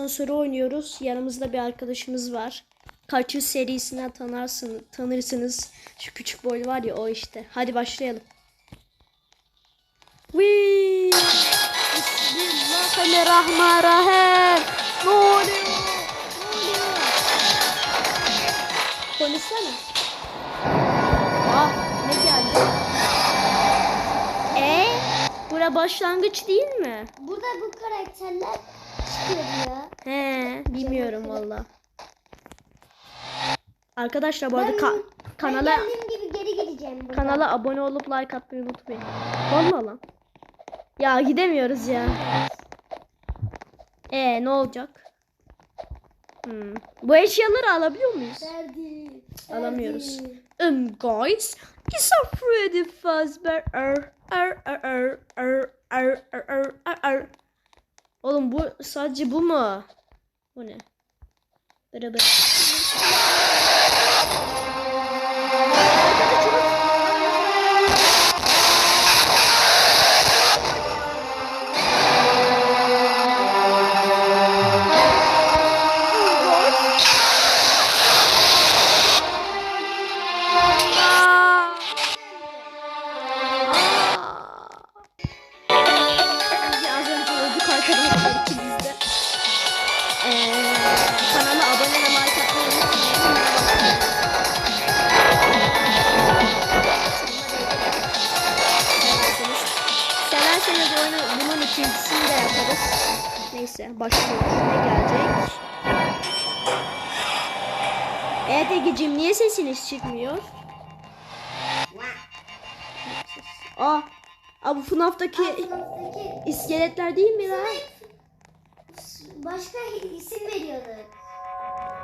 Asansörü oynuyoruz. Yanımızda bir arkadaşımız var. Kaçı serisinden tanırsın, tanırsınız. Şu küçük boy var ya o işte. Hadi başlayalım. Wii! Bismillahirrahmanirrahim. Ne oluyor? Konuşsana. Ah ne geldi? E, bura başlangıç değil mi? Burada bu karakterler çıkıyor. He, bilmiyorum valla. Arkadaşlar bu arada ka- kanala gibi geri gideceğim kanala abone olup like atmayı unutmayın. Valla lan. Ya gidemiyoruz ya. E ne olacak? Hmm. Bu eşyaları alabiliyor muyuz? Derdi. Alamıyoruz. Um guys, it's a Freddy Fazbear. Er, er, er, er, er, er, er, er, er. Oğlum bu sadece bu mu? Bu ne? Beraber. İkincisini de yaparız. Neyse başlıyoruz. Ne gelecek? Evet Ege'cim niye sesiniz çıkmıyor? Aa, Aa bu FNAF'taki Sınıftaki iskeletler değil mi lan? başka isim veriyorduk.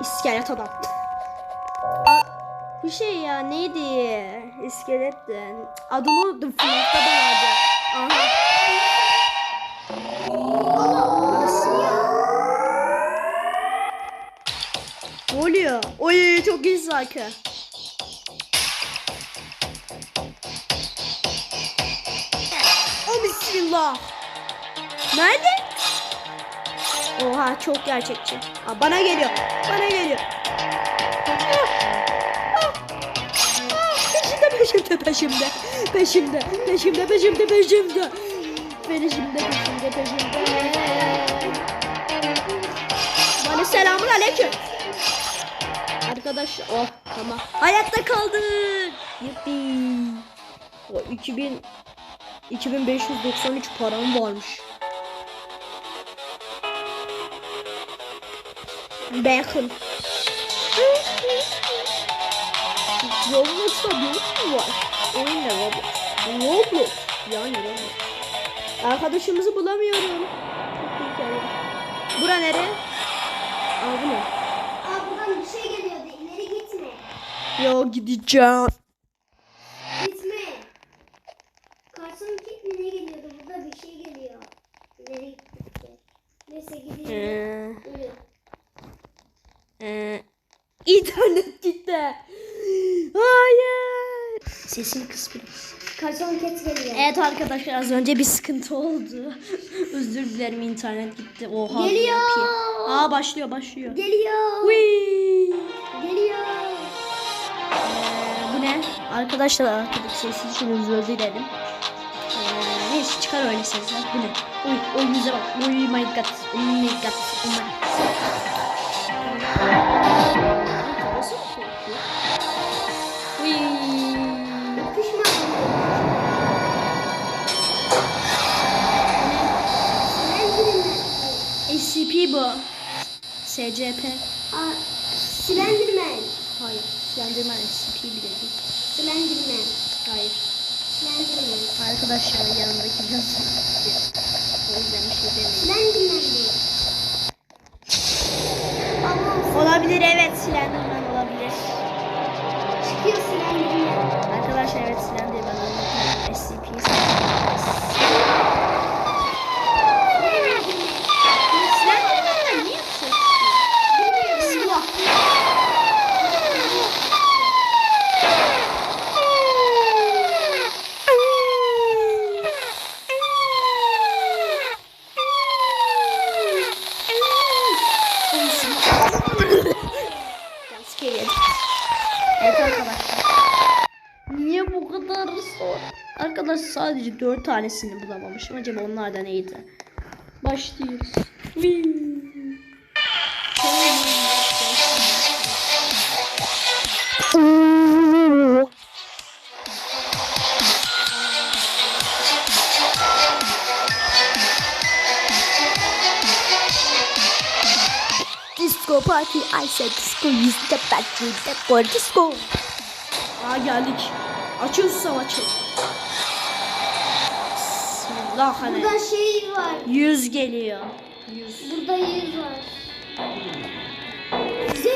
İskelet adam. Aa, bu şey ya neydi? İskeletti. Adını unuttum FNAF'ta da vardı. Aha. Oy çok iyi sanki. Oh bismillah. Nerede? Oha çok gerçekçi. Aa, bana geliyor. Bana geliyor. Ah, ah, ah, Peşimde peşimde peşimde. Peşimde peşimde peşimde peşimde. Peşimde peşimde peşimde. Bana selamun aleyküm. Arkadaşlar oh tamam. Hayatta kaldık. Yuppi. O 2000 2593 param varmış. Bacon. Roblox'ta bir mu var? Oyun ne Roblox? Roblox. Yani Roblox. Arkadaşımızı bulamıyorum. Bura nere? Aa bu ne? Aa buradan bir şey geliyordu. İleri gitme. Ya gideceğim. Gitme. Karşım gitme ne geliyordu? Burada bir şey geliyor. İleri gitti. Neyse gidiyor. Ee, ee, internet gitti. Hayır. Sesini kıs biraz. Karşım ket geliyor. Evet arkadaşlar az önce bir sıkıntı oldu. Özür dilerim internet gitti. Oha. Geliyor. Aa başlıyor başlıyor. Geliyor. Whee! Geliyor. Ee? Arkadaşlar arkadaki sesi için özür dilerim. Ee, neyse çıkar öyle sesler. Bu ne? Uy, oy yüze bak. Oh my god. Oh my god. Oh my! Pişman. SCP bu. SCP. Aa, Slenderman. Hayır. Slenderman SCP bile değil. Slenderman. Hayır. Slenderman. Arkadaşlar yanındaki yazı. O yüzden bir şey demeyin. Diyor. Allah'ım Olabilir evet Slenderman sadece 4 tanesini bulamamışım. Acaba onlar da neydi? Başlıyoruz. Disco party, I said disco, you step back with the for disco. Aa geldik. Açıl susam hani. Burada şey var. 100 geliyor. 100. Burada yüz var. Bize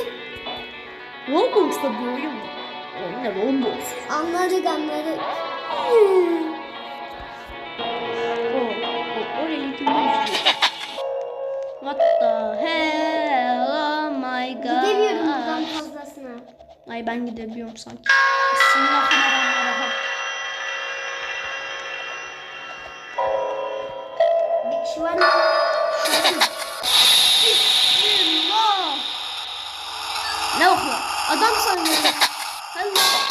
Roblox'ta bir oyun var. O ne Roblox? anladık anladık. O, o, oraya gitmeyiz. What the hell? Oh my god. Gidemiyorum buradan fazlasına. Ay ben gidebiliyorum sanki. Bismillahirrahmanirrahim. Var mı? Bismillah. Ne okuyor? Adam sanıyorum. Hello.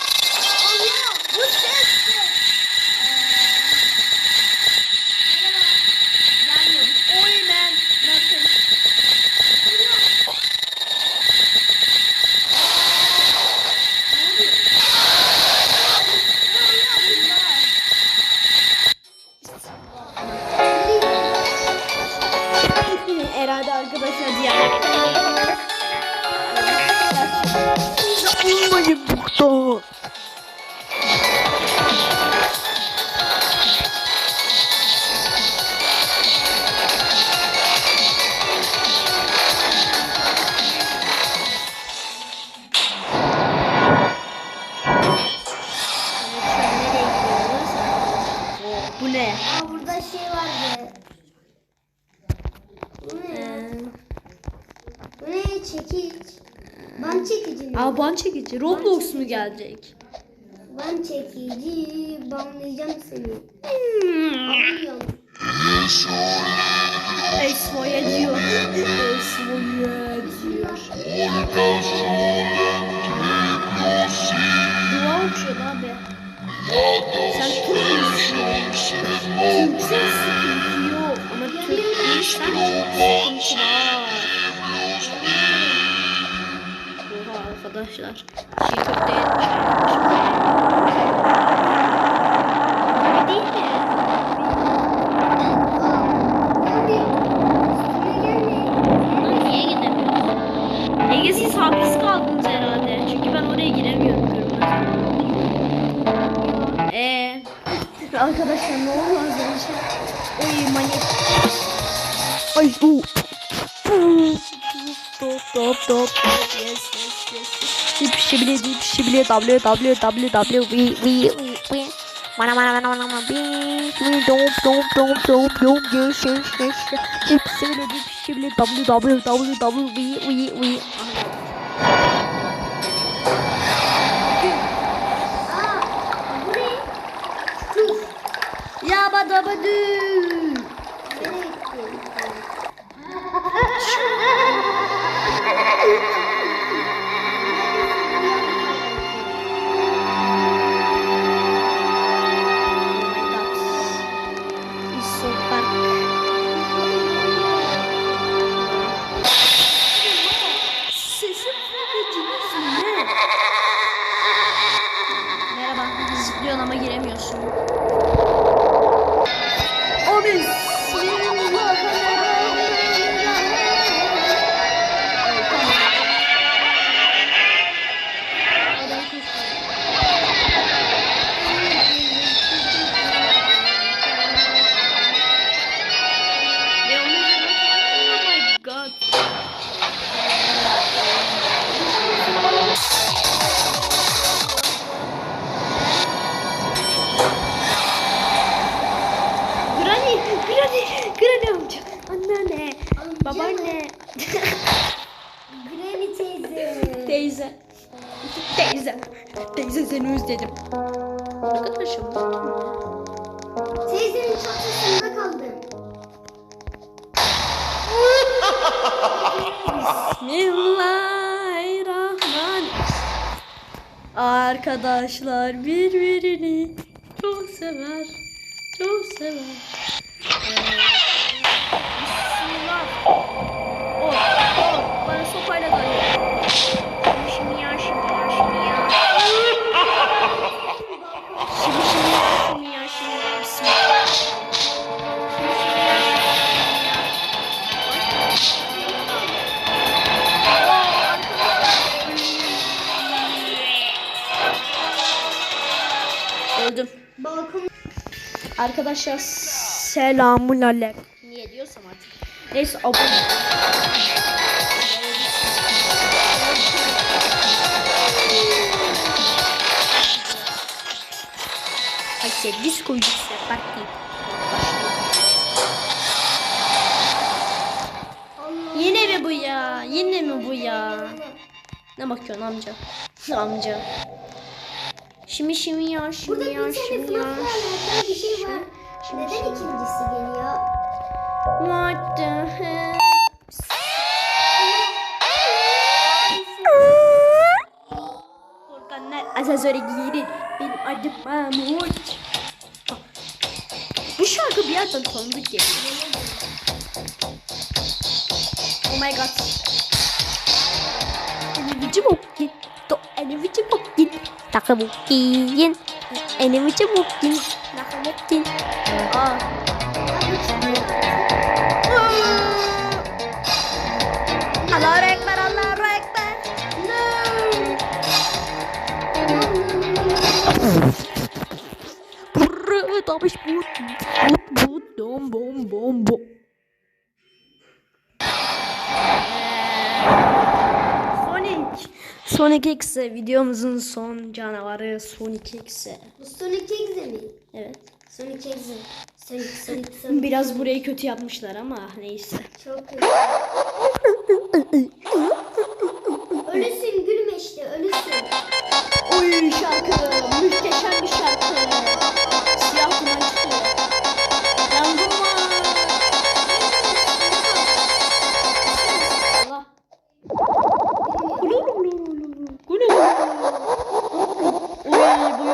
Aa ban çekici. Roblox mu gelecek? Ban çekici. Banlayacağım seni. Hmm. Anlıyorum. Esmo'ya diyor. Esmo'ya diyor. Dua okuyor abi. Sen Türk müsün? Türkçe sıkıntı yok. Ama Türk değilsen sıkıntı var. Arkadaşlar. Çiğ köfte yemiş. Öyle değil mi? Ulan niye gidemiyorsun? Ege siz hapis kaldınız herhalde. Çünkü ben oraya giremiyorum. Eee? Arkadaşlar ne oldu az önce? Oy manyak. Ay bu. Top top top. Yes yes yes. Dip şibili dip şibili w w w w we we we. Mana mana mana mana mana we dop dop dop dop dop yes yes yes. Dip şibili dip şibili w w w w we we we. Granny teyze. teyze. Teyze. Teyze seni özledim. Arkadaşım Teyzenin çantasında kaldım. Bismillahirrahmanirrahim. Arkadaşlar birbirini Çok sever. Çok sever. Bismillah. Oh, oh, bana sopayla dayıyor. Şimdi ya, şimdi ya, şimdi ya. Şimdi, şimdi ya, şimdi ya, şimdi ya. Bismillah. Öldüm. Balkon Arkadaşlar selamun aleyküm. Niye diyorsam artık. Neyse abone. Sen disco yüksek parti. Yine mi bu ya? Yine mi bu ya? Ne bakıyorsun amca? amca. Şimdi şimdi ya şimdi Burada ya bir tane şimdi ya. Alakalı bir şey var. Neden ikincisi geliyor? What the hell? Korkanlar asansöre girin. Benim adım Mahmut. Ah. Bu şarkı bir yerden tanıdık geliyor. Oh my god. Enevici mungkin. To enevici mungkin. Tak mungkin. Enevici mungkin. Brrr, da ich gut. Gut, gut, dom, bom, bom, bom. Sonic. Sonic X videomuzun son canavarı Sonic X. Bu Sonic Exe mi? Evet. Sonic Exe. Sonic, Sonic, Sonic. Biraz burayı kötü yapmışlar ama neyse. Çok kötü. ölüsün gülme işte ölüsün. Oy şarkı, muhteşem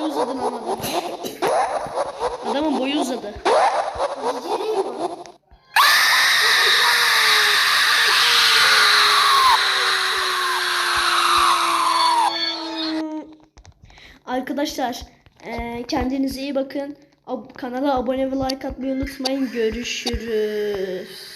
boyu uzadı adam. Adamın boyu uzadı. Arkadaşlar eee, kendinize iyi bakın. Kanala abone ve like atmayı unutmayın. Görüşürüz.